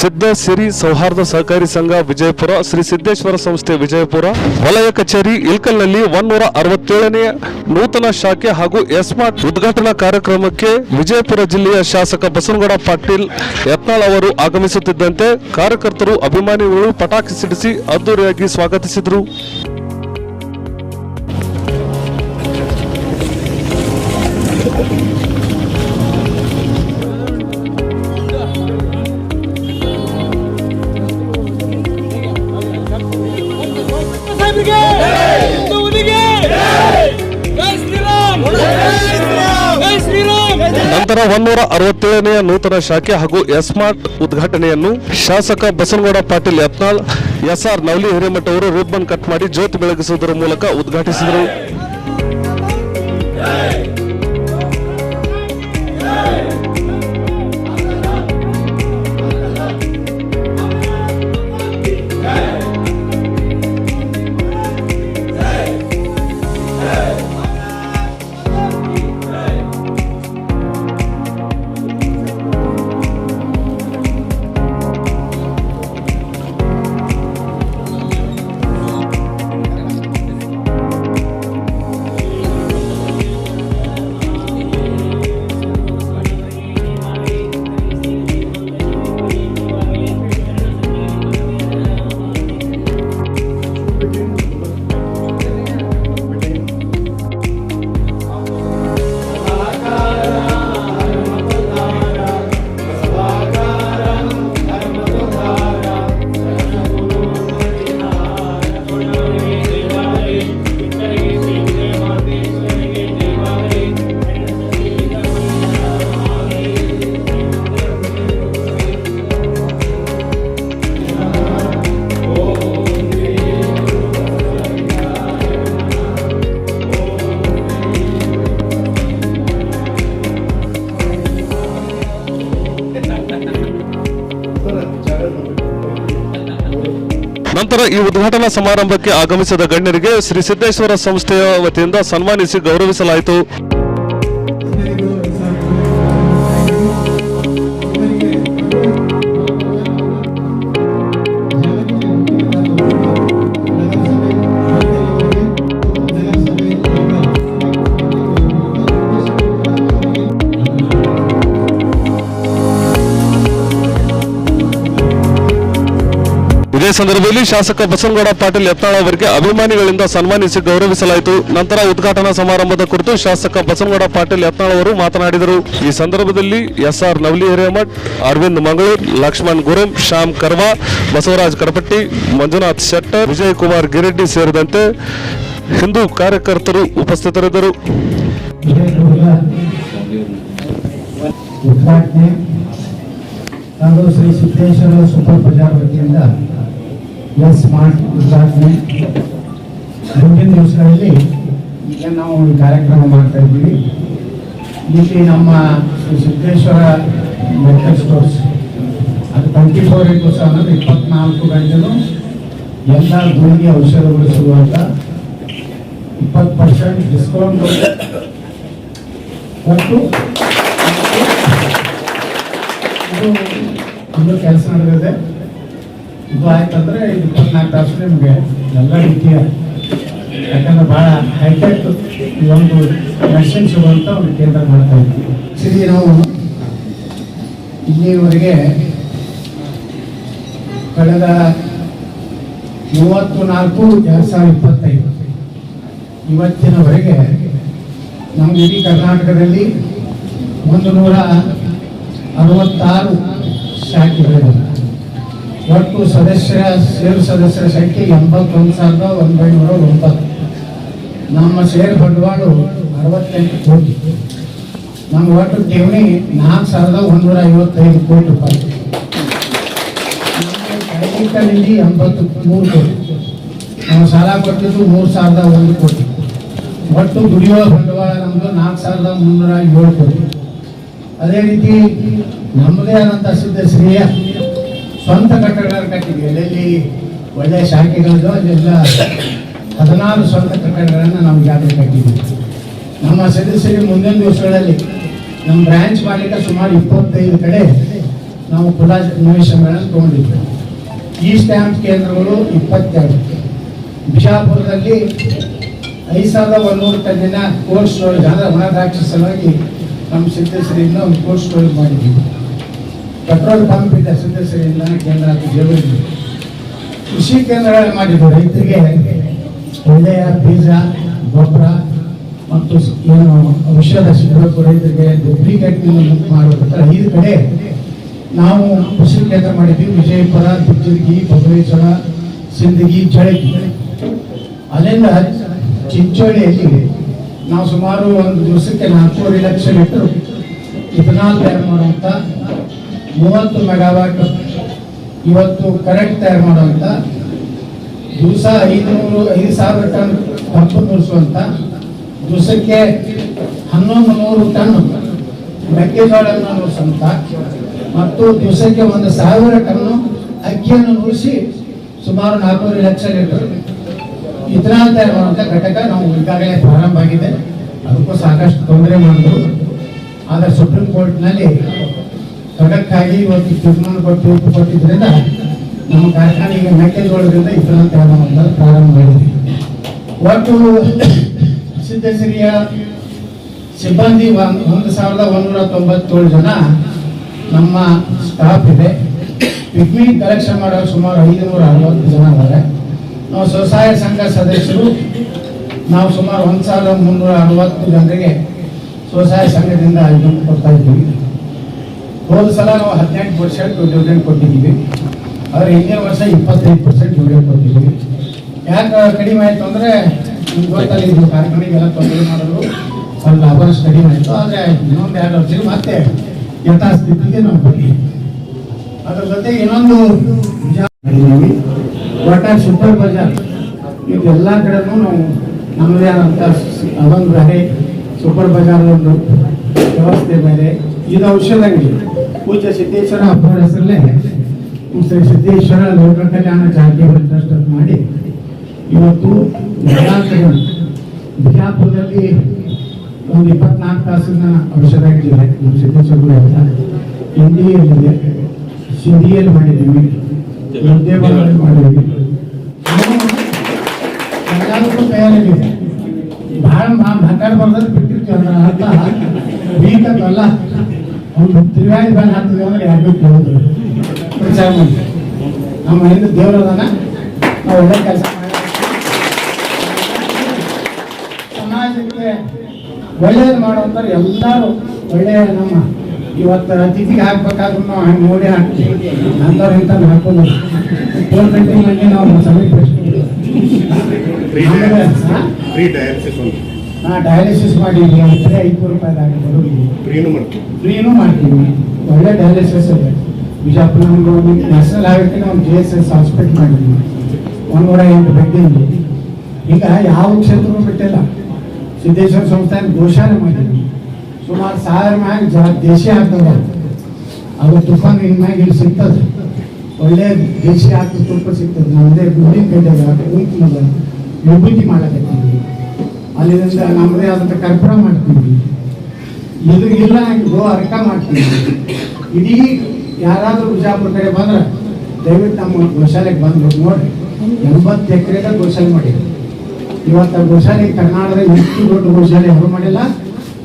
ಸಿದ್ಧ ಸಿರಿ ಸೌಹಾರ್ದ ಸಹಕಾರಿ ಸಂಘ ವಿಜಯಪುರ, ಶ್ರೀ ಸಿದ್ದೇಶ್ವರ ಸಂಸ್ಥೆ ವಿಜಯಪುರ, ವಲಯ ಕಚೇರಿ ಇಲ್ಕಲ್ನಲ್ಲಿ ಒನ್ನೂರ ಅರವತ್ತೇಳನೇ ನೂತನ ಶಾಖೆ ಹಾಗೂ ಎಸ್ಮಾರ್ಟ್ ಉದ್ಘಾಟನಾ ಕಾರ್ಯಕ್ರಮಕ್ಕೆ ವಿಜಯಪುರ ಜಿಲ್ಲೆಯ ಶಾಸಕ ಬಸನಗೌಡ ಪಾಟೀಲ್ ಯತ್ನಾಳ್ ಅವರು ಆಗಮಿಸುತ್ತಿದ್ದಂತೆ ಕಾರ್ಯಕರ್ತರು ಅಭಿಮಾನಿಗಳು ಪಟಾಕಿ ಸಿಡಿಸಿ ಅದ್ದೂರಿಯಾಗಿ ಸ್ವಾಗತಿಸಿದರು. ನಂತರ ಒನ್ನೂರ ಅರವತ್ತೇಳನೆಯ ನೂತನ ಶಾಖೆ ಹಾಗೂ ಎಸ್ಮಾರ್ಟ್ ಉದ್ಘಾಟನೆಯನ್ನು ಶಾಸಕ ಬಸನಗೌಡ ಪಾಟೀಲ್ ಯತ್ನಾಳ್, ಎಸ್ಆರ್ ನವಲಿ ಹಿರೇಮಠ ಅವರು ರಿಬ್ಬನ್ ಕಟ್ ಮಾಡಿ ಜ್ಯೋತಿ ಬೆಳಗಿಸುವುದರ ಮೂಲಕ ಉದ್ಘಾಟಿಸಿದರು. ನಂತರ ಈ ಉದ್ಘಾಟನಾ ಸಮಾರಂಭಕ್ಕೆ ಆಗಮಿಸಿದ ಗಣ್ಯರಿಗೆ ಶ್ರೀ ಸಿದ್ದೇಶ್ವರ ಸಂಸ್ಥೆಯ ವತಿಯಿಂದ ಸನ್ಮಾನಿಸಿ ಗೌರವಿಸಲಾಯಿತು. ಸಂದರ್ಭದಲ್ಲಿ ಶಾಸಕ ಬಸವನಗೌಡ ಪಾಟೀಲ್ ಯತ್ನಾಳ್ ಅವರಿಗೆ ಅಭಿಮಾನಿಗಳಿಂದ ಸನ್ಮಾನಿಸಿ ಗೌರವಿಸಲಾಯಿತು. ನಂತರ ಉದ್ಘಾಟನಾ ಸಮಾರಂಭದ ಕುರಿತು ಶಾಸಕ ಬಸವನಗೌಡ ಪಾಟೀಲ್ ಯತ್ನಾಳ್ ಅವರು ಮಾತನಾಡಿದರು. ಈ ಸಂದರ್ಭದಲ್ಲಿ ಎಸ್ಆರ್ ನವಲಿ ಹಿರೇಮಠ್ ಅರವಿಂದ್ ಮಂಗಳೂರ್, ಲಕ್ಷ್ಮಣ್ ಗುರಂ, ಶ್ಯಾಮ್ ಕರ್ವಾ, ಬಸವರಾಜ್ ಕರಪಟ್ಟಿ, ಮಂಜುನಾಥ್ ಶೆಟ್ಟರ್ ವಿಜಯ್ ಕುಮಾರ್ ಗಿರೆಡ್ಡಿ ಸೇರಿದಂತೆ ಹಿಂದೂ ಕಾರ್ಯಕರ್ತರು ಉಪಸ್ಥಿತರಿದ್ದರು. ಉದ್ಘಾಟನೆ. ಹಾಗೂ Shri Siddeshwara super bazaar smart ಉದ್ಘಾಟನೆ ಮುಂದಿನ ದಿವಸಗಳಲ್ಲಿ ಈಗ ನಾವು ಒಂದು ಕಾರ್ಯಕ್ರಮ ಮಾಡ್ತಾ ಇದ್ದೀವಿ. ಇಲ್ಲಿ ನಮ್ಮ ಸಿದ್ದೇಶ್ವರ ಮೆಡಿಕಲ್ ಸ್ಟೋರ್ಸ್. ಅದು ಟ್ವೆಂಟಿ ಫೋರ್ ಇಂಟು ಸೆವೆನ್ ಇಪ್ಪತ್ನಾಲ್ಕು ಗಂಟೆನೂ ಎಲ್ಲ ಗುಳಿಗೆ ಔಷಧಗಳು ಸಿಗುವಂಥ ಇಪ್ಪತ್ತು ಪರ್ಸೆಂಟ್ ಡಿಸ್ಕೌಂಟ್ ಮತ್ತು ಇದು ಒಂದು ಕೆಲಸ ನಡೆದಿದೆ. ಇದು ಆಯ್ತಂದ್ರೆ ಇಪ್ಪತ್ನಾಲ್ಕು ತಾಸು ನಿಮಗೆ ಎಲ್ಲ ರೀತಿಯ, ಯಾಕಂದ್ರೆ ಭಾಳ ಹೈಟೆಕ್ ಒಂದು ಮೆಷಿನ್ ಸಿಗುವಂತ ಒಂದು ಕೇಂದ್ರ ಮಾಡ್ತಾ ಇದ್ವಿ ನಾವು ಇಲ್ಲಿವರೆಗೆ ಕಳೆದ ಮೂವತ್ತು ನಾಲ್ಕು ಎರಡು ಸಾವಿರದ ಇಪ್ಪತ್ತೈದು, ಇವತ್ತಿನವರೆಗೆ ನಮ್ಮ ಇಡೀ ಕರ್ನಾಟಕದಲ್ಲಿ ಒಂದು ನೂರ ಅರವತ್ತಾರು ಶಾಖೆಗಳಿವೆ. ಒಟ್ಟು ಸದಸ್ಯರ ಷೇರು ಸದಸ್ಯರ ಸಂಖ್ಯೆ ಎಂಬತ್ತೊಂದು ಸಾವಿರದ ಒಂಬೈನೂರ ಒಂಬತ್ತು. ನಮ್ಮ ಷೇರು ಬಂಡವಾಳ ಅರವತ್ತೆಂಟು ಕೋಟಿ. ನಮ್ಮ ಒಟ್ಟು ಠೇವಣಿ ನಾಲ್ಕು ಸಾವಿರದ ಒಂದೂರ ಐವತ್ತೈದು ಕೋಟಿ ರೂಪಾಯಿ. ನಿಧಿ ಎಂಬತ್ತು ಮೂರು ಕೋಟಿ. ನಾವು ಸಾಲ ಕೊಟ್ಟಿದ್ದು ಮೂರು ಸಾವಿರದ ಒಂದು ಕೋಟಿ. ಒಟ್ಟು ದುಡಿಯುವ ಬಂಡವಾಳ ನಮ್ಮದು ನಾಲ್ಕು ಸಾವಿರದ ಮುನ್ನೂರ ಏಳು ಕೋಟಿ. ಅದೇ ರೀತಿ ನಮ್ಮದೇ ಆದಂಥ ಸಿದ್ಧ ಶ್ರೇಯ ಸ್ವಂತ ಕಟ್ಟಡಗಳನ್ನು ಕಟ್ಟಿದ್ವಿ. ಎಲ್ಲೆಲ್ಲಿ ಒಳ್ಳೆಯ ಶಾಖೆಗಳಿದ್ದು ಅಲ್ಲೆಲ್ಲ ಹದಿನಾರು ಸ್ವಂತ ಕಟ್ಟಡಗಳನ್ನು ನಾವು ಜಾತ್ರೆ ಕಟ್ಟಿದ್ದೀವಿ ನಮ್ಮ ಸದಸ್ಯರಿಗೆ ಮುಂದಿನ ದಿವಸಗಳಲ್ಲಿ ನಮ್ಮ ಬ್ರ್ಯಾಂಚ್ ಮಾಲೀಕ ಸುಮಾರು ಇಪ್ಪತ್ತೈದು ಕಡೆ ನಾವು ಕುಲಾ ನಿವೇಶನಗಳನ್ನು ತಗೊಂಡಿದ್ವಿ. ಈ ಸ್ಟ್ಯಾಂಪ್ ಕೇಂದ್ರಗಳು ಇಪ್ಪತ್ತೆರಡು. ಬಿಜಾಪುರದಲ್ಲಿ ಐದು ಸಾವಿರದ ಒಂದೂರು ಟನ್ನಿನ ಕೋಲ್ಡ್ ಸ್ಟೋರೇಜ್ ಅಂದರೆ ಒಣ ದ್ರಾಕ್ಷಿ ಸಲುವಾಗಿ ನಮ್ಮ ಸಿದ್ದೇಶ್ವರಿಯಿಂದ ಒಂದು ಕೋಲ್ಡ್ ಸ್ಟೋರೇಜ್ ಮಾಡಿದ್ವಿ. ಪೆಟ್ರೋಲ್ ಪಂಪ್ ಇದೆ ಇಲ್ಲ ಕೇಂದ್ರ ಕೃಷಿ ಕೇಂದ್ರಗಳನ್ನು ಮಾಡಿದ್ದು ರೈತರಿಗೆ ಒಳ್ಳೆಯ ಬೀಜ, ಗೊಬ್ಬರ ಮತ್ತು ಏನು ಔಷಧ ಸಿಗಬೇಕು ರೈತರಿಗೆ ಡೂಪ್ಲಿಕೇಟ್ ಮಾಡಬೇಕಾದ್ರೆ ಐದು ಕಡೆ ನಾವು ಕೃಷಿ ಕೇಂದ್ರ ಮಾಡಿದ್ವಿ ವಿಜಯಪುರ ಬಿಜ್ಜರ್ಗಿ ಬಸವೇಶ್ವರ ಸಿಂದಗಿ ಚಳಗಿ ಅಲ್ಲಿಂದ ಚಿಂಚೋಳಿಯಲ್ಲಿ ನಾವು ಸುಮಾರು ಒಂದು ದಿವಸಕ್ಕೆ ನಾಲ್ಕೂವರೆ ಲಕ್ಷ ಲೀಟರ್ ಇಥನಾಲ್ ತಯಾರು ಮಾಡುವಂಥ ಮೂವತ್ತು ಮೆಗಾವ್ಯಾಟ್ ಇವತ್ತು ಕರೆಂಟ್ ತಯಾರು ಮಾಡುವಂಥ ದಿವಸ ಐದುನೂರು ಐದು ಸಾವಿರ ಟನ್ ತಂಪು ನುರಿಸುವಂಥ ದಿವಸಕ್ಕೆ ಹನ್ನೊಂದು ನೂರು ಟನ್ ಮೆಕ್ಕೆಜೋಳವನ್ನು ನುರಿಸುವಂಥ ಮತ್ತು ದಿವಸಕ್ಕೆ ಒಂದು ಸಾವಿರ ಟನ್ನು ಅಕ್ಕಿಯನ್ನು ನುಡಿಸಿ ಸುಮಾರು ನಾಲ್ಕೂವರೆ ಲಕ್ಷ ಲೀಟರ್ ಇಥನಾಲ್ ತಯಾರು ಮಾಡುವಂಥ ಘಟಕ ನಾವು ಈಗಾಗಲೇ ಪ್ರಾರಂಭ ಆಗಿದೆ. ಅದಕ್ಕೂ ಸಾಕಷ್ಟು ತೊಂದರೆ ಮಾಡಿದ್ರು. ಆದರೆ ಸುಪ್ರೀಂ ಕೋರ್ಟ್ನಲ್ಲಿ ತೊಡಕ್ಕಾಗಿ ಇವತ್ತು ತೀರ್ಮಾನ ಕೊಟ್ಟು ಕೊಟ್ಟಿದ್ದರಿಂದ ನಮ್ಮ ಕಾರ್ಖಾನೆಗೆ ಮೆಕ್ಕೆಜೋಳದಿಂದ ತಯಾರು ಮಾಡುವಂಥದ್ದು ಪ್ರಾರಂಭ ಮಾಡಿದ್ವಿ ಒಟ್ಟು ಸಿದ್ಧಸಿರಿಯ ಸಿಬ್ಬಂದಿ ಒಂದ್- ಸಾವಿರದ ಒಂದೂರ ತೊಂಬತ್ತೇಳು ಜನ ನಮ್ಮ ಸ್ಟಾಫ್ ಇದೆ. ಪಿಗ್ಮಿ ಕಲೆಕ್ಷನ್ ಮಾಡೋ ಸುಮಾರು ಐದುನೂರ ಅರವತ್ತು ಜನ ಇದ್ದಾರೆ. ನಾವು ಸ್ವಸಹಾಯ ಸಂಘ ಸದಸ್ಯರು, ನಾವು ಸುಮಾರು ಒಂದು ಸಾವಿರದ ಮುನ್ನೂರ ಅರವತ್ತು ಜನರಿಗೆ ಸ್ವಸಹಾಯ ಸಂಘದಿಂದ ಇದನ್ನು ಕೊಡ್ತಾ ಇದ್ದೀವಿ. ಹೋದ ಸಲ ನಾವು ಹದಿನೆಂಟು ಪರ್ಸೆಂಟ್ ಡಿವಿಡೆಂಟ್ ಕೊಟ್ಟಿದ್ದೀವಿ. ಆದರೆ ಹಿಂದಿನ ವರ್ಷ ಇಪ್ಪತ್ತೈದು ಪರ್ಸೆಂಟ್ ಡಿವಿಡೆಂಟ್ ಕೊಟ್ಟಿದ್ದೀವಿ. ಯಾಕೆ ಕಡಿಮೆ ಆಯಿತು ಅಂದರೆ ಗೊತ್ತಲ್ಲ ಇದು ಕಾರ್ಖಾನೆಗೆಲ್ಲ ತೊಂದರೆ ಮಾಡೋದು ಸ್ವಲ್ಪ ಲಾಭ ಕಡಿಮೆ ಆಯಿತು. ಆದರೆ ಇನ್ನೊಂದು ಎರಡು ವರ್ಷಕ್ಕೆ ಮತ್ತೆ ಯಥಾಸ್ಥಿತಿಗೆ ನಾವು ಬಂದಿದ್ದೀವಿ ಅದ್ರ ಜೊತೆ ಇನ್ನೊಂದು ಮಾಡಿದ್ದೀವಿ. ಒಟ್ಟಾರೆ ಸೂಪರ್ ಬಜಾರ್ ಇದೆಲ್ಲ ಎಲ್ಲ ಕಡೆನೂ ನಾವು ನಮ್ಮದೇ ಆದಂಥ ಅದೊಂದು ಬೇರೆ ಸೂಪರ್ ಬಜಾರ್ ಒಂದು ವ್ಯವಸ್ಥೆ ಬೇರೆ ಇದು ಔಷಧ ಅಂಗಡಿ ಪೂಜ್ಯ ಸಿದ್ದೇಶ್ವರ ಹಬ್ಬದ ಹೆಸರಲ್ಲೇ ಸಿದ್ದೇಶ್ವರ ಲೋಕ ಕಲ್ಯಾಣ ಜಾಗೃತಿ ಟ್ರಸ್ಟ್ ಅಂತ ಮಾಡಿ ಇವತ್ತು ಎಲ್ಲ ಕಡೆ ಬಿಜಾಪುರದಲ್ಲಿ ಒಂದು ಇಪ್ಪತ್ನಾಲ್ಕು ತಾಸಿನ ಔಷಧ ಅಂಗಡಿ ನಮ್ಮ ಸಿದ್ದೇಶ್ವರ ಹಿಂದಿಯಲ್ಲಿದೆ ಸಿಂಧಿಯಲ್ಲಿ ಮಾಡಿದ್ದೀವಿ ಉದ್ಯೋಗಗಳಲ್ಲಿ ಮಾಡಿದ್ವಿ ಎಲ್ಲದಕ್ಕೂ ತಯಾರಾಗಿದೆ ಭಾಳ ಬರ್ದಲ್ಲಿ ಬಿಟ್ಟಿರ್ತೀವಿ ಅಂದ್ರೆ ಅರ್ಥ ಬೀಕಲ್ಲ ತಿರುಗಾಡಿ ಬಂದು ಹಾಕ್ತೀವಿ ಅಂದ್ರೆ ಯಾರಿಗೂ ಕೇಳಿದ್ರು ವಿಚಾರ ಮಾಡಿ ನಮ್ಮ ಮನೆಯಿಂದ ದೇವರದನ್ನ ನಾವು ಒಳ್ಳೆ ಕೆಲಸ ಮಾಡಿ ಸಮಾಜಕ್ಕೆ ಒಳ್ಳೇದು ಮಾಡೋಂತಾರೆ ಎಲ್ಲರೂ ಒಳ್ಳೆಯ ನಮ್ಮ ಇವತ್ತು ಅತಿಥಿಗೆ ಹಾಕ್ಬೇಕಾದ್ರೂ ನಾವು ಹಂಗೆ ನೋಡಿ ಹಾಕ್ತೀವಿ. ಅಂಥವ್ರು ಇಂಥ ಹಾಕೋದು ಟೋಲ್ ಗಂಟೆ ಮಂದಿ ನಾವು ಸಮೀಪ ನಾ ಡಯಾಲಿಸಿಸ್ ಮಾಡಿದ್ವಿ ಐದು ರೂಪಾಯಿ ರೂಪಾಯಿದಾಗ ಫ್ರೀನು ಮಾಡ್ತೀವಿ. ಫ್ರೀನೂ ಮಾಡ್ತೀವಿ. ಒಳ್ಳೆ ಡಯಾಲಿಸಿಸ್ ಇದೆ. ಬಿಜಾಪುರ ನಮ್ಗೆ ಒಂದು ನ್ಯಾಷನಲ್ ಹೈವೇಗೆ ಒಂದು ಜಿ ಎಸ್ ಎಸ್ ಹಾಸ್ಪಿಟ್ಲ್ ಮಾಡಿದ್ವಿ ಒಂದೂರ ಎಂಟು ಬೆಡ್ಡಿಂದು ಈಗ ಯಾವ ಕ್ಷೇತ್ರವೂ ಬಿಟ್ಟಿಲ್ಲ. ಸಿದ್ದೇಶ್ವರ ಸಂಸ್ಥಾನ ಗೋಶಾಲೆ ಮಾಡಿದ್ವಿ ಸುಮಾರು ಸಾವಿರ ಮ್ಯಾಗ ಜ ದೇಶಿ ಹಾಕ್ತದ ಅದು ನಿನ್ನ ಮ್ಯಾಗ ಇಲ್ಲಿ ಸಿಗ್ತದೆ. ಒಳ್ಳೆ ದೇಶಿ ಹಾಕಿ ತುಪ್ಪ ಸಿಗ್ತದೆ. ನಮ್ಮದೇ ಗುಡಿ ಕೈದಾಗ ಕುಂಕುಮದ ವಿಭೂತಿ ಮಾಡಕತ್ತೀವಿ. ಅಲ್ಲಿಂದ ನಮ್ಮದೇ ಆದಂಥ ಕರ್ಪೂರ ಮಾಡ್ತೀವಿ. ಇದು ಇಲ್ಲ ಗೋ ಅರ್ಥ ಮಾಡ್ತೀವಿ ಇಡೀ ಯಾರಾದರೂ ಬಿಜಾಪುರ ಕಡೆ ಬಂದ್ರೆ, ದಯವಿಟ್ಟು ನಮ್ಮ ಗೋಶಾಲೆಗೆ ಬಂದು ನೋಡ್ರಿ. ಎಂಬತ್ತು ಎಕರೆದ ಗೋಶಾಲೆ ಮಾಡಿದ್ರು. ಇವತ್ತು ಗೋಶಾಲೆ ಕರ್ನಾಟಕದ ಇಷ್ಟು ದೊಡ್ಡ ಗೋಶಾಲೆ ಯಾರು ಮಾಡಿಲ್ಲ?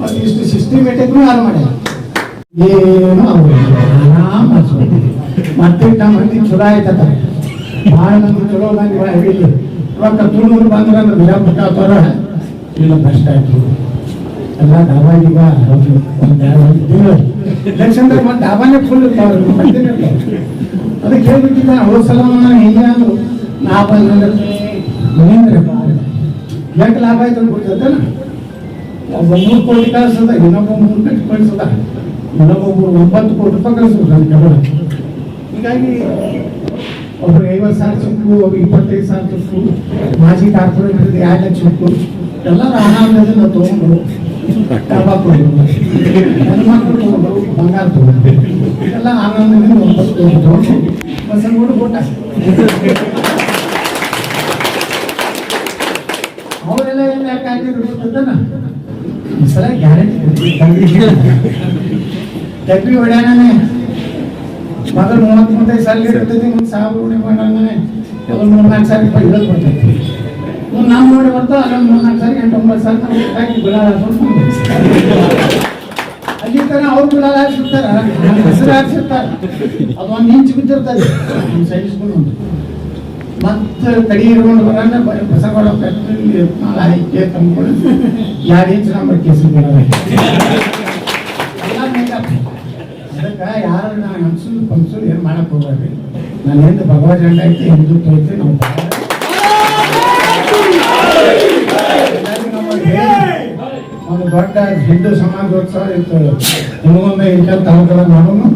ಮತ್ತು ಇಷ್ಟು ಸಿಸ್ಟಮೆಟಿಕ್ನು ಯಾರು ಮಾಡಿಲ್ಲ? ಏನು. ಮತ್ತೆ ನಮ್ಮ ಮಂದಿ ಚಲೋ ಆಯ್ತದ. ಭಾಳ ಮಂದಿ ಚಲೋ ಭಾಳ ಹಿಡಿಲಿ ಇವಾಗ ತುಳುವರು ಬಂದ್ರೆ ಬಿಜಾಪುರ ಇಲ್ಲ ಭ್ರಷ್ಟ ಆಯ್ತು. ಎಲ್ಲ ಡಾಬಾ ಈಗ ಲಕ್ಷಂದ್ರೆ ಮತ್ತೆ ಡಾಬಾನೇ ಫುಲ್ ಇರ್ತಾವ್ರಿ. ಅದಕ್ಕೆ ಹೇಳ್ಬಿಟ್ಟಿದ್ದ ಹೋದ ಸಲ ಹಿಂಗೆ ಅಂದ್ರು. ನಾ ಬಂದ್ರೆ ಮಹೇಂದ್ರ ಎಷ್ಟು ಲಾಭ ಆಯ್ತು ಗೊತ್ತೇನ? ಒಬ್ಬ ಮೂರು ಕೋಟಿ ಕಳಿಸದ ಇನ್ನೊಬ್ಬ ಮೂರು ಕೋಟಿ ಕಳಿಸದ. ಇನ್ನೊಬ್ಬ ಮೂರು ಒಂಬತ್ತು ಕೋಟಿ ರೂಪಾಯಿ ಕಳಿಸೋದು ನನ್ನ ಕಬಳ ಹೀಗಾಗಿ ಒಬ್ರಿಗೆ ಐವತ್ತು ಸಾವಿರ ಚುಕ್ಕು ಒಬ್ರಿಗೆ ಇಪ್ಪತ್ತೈದು ಸಾವಿರ ಚುಕ್ಕು ಮಾಜಿ ಕಾರ್ಪೊರೇಟರ್ಗೆ ಎರಡು ಲಕ್ಷ ಚುಕ್ಕು ಎಲ್ಲರೂ ಆನಂದದಿಂದ ನಾವು ತಗೊಂಡು ಎಲ್ಲ ಆನಂದದಿಂದ ಒಂಬತ್ತು ಕೋಟಿ ತಗೊಂಡು ಬಸ್ಸಲ್ಲಿ ಕೂಡ ಊಟ ಅವರೆಲ್ಲ ಏನು ಯಾಕೆ ಹಾಕಿದ್ರು ಗೊತ್ತೇನ ಈ ಸಲ ಗ್ಯಾರಂಟಿ ಡಬ್ಬಿ ಹೊಡ್ಯಾನೇ ಮೊದಲು ಮೂವತ್ತು ಮೂವತ್ತೈದು ಸಾಲ ಇರ್ತೈತಿ ಮುಂದೆ ಸಾವಿರ ರೂಢಿ ಮಾಡಂಗಾನೆ ಅದು ಮೂರ್ನಾಲ್ಕು ಸಾವಿರ ರೂಪಾಯಿ ಇಳದ್ ಬರ್ತೈತಿ ನಾವು ನೋಡಿ ಬರ್ತಾ ಅಲ್ಲೊಂದು ಮೂರ್ನಾಲ್ಕು ಸಾವಿರ ಎಂಟು, ಒಂಬತ್ತು ನಾವು ಹಾಕಿ ಗುಲಾಲ ಅಲ್ಲಿ ತರ ಅವ್ರು ಗುಲಾಲ ಹಾಕ್ಸಿರ್ತಾರ ನಮ್ಮ ಹೆಸರು ಹಾಕ್ಸಿರ್ತಾರ. ಒಂದು ಇಂಚು ಬಿದ್ದಿರ್ತದೆ. ಸಹಿಸ್ಕೊಂಡು ಮತ್ತೆ ಕಡಿ ಇರ್ಕೊಂಡು ಬರೋಣ ಬಸವಗೌಡ ಫ್ಯಾಕ್ಟ್ರಿ ಐಕೆ ತಂದ್ಕೊಂಡು. ಯಾರು ಇಂಚ್ ನಂಬರ್ ಕೇಸರಿ ಬಿಡೋದು ಅದಕ್ಕೆ ಯಾರು ನಾನು ಅನ್ಸುದು ಪಂಸು ಏನು ಮಾಡಕ್ಕೆ ಹೋಗ್ಬೇಡ್ರಿ. ನಾನು ಎಂದು ಭಗವದ್ ಐತಿ ಹಿಂದುತ್ವ ಐತಿ ನಾವು ಒಂದು ದೊಡ್ಡ ಹಿಂದೂ ಸಮಾಜೋತ್ಸವ ಇತ್ತು ನಿಮಗೊಮ್ಮೆ ಇಂಥ ತಾಲೂಕದ ಮಾಡೋನು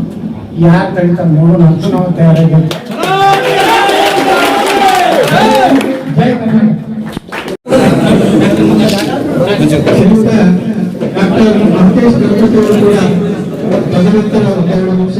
ಯಾರು ತಡಿತಾರೆ ನೋಡೋಣ. ಅಂತ ನಾವು ತಯಾರಾಗಿರ್ತೀವಿ ಡಾಕ್ಟರ್ ಮಹಂತೇಶ್ ನಿಮಿಷ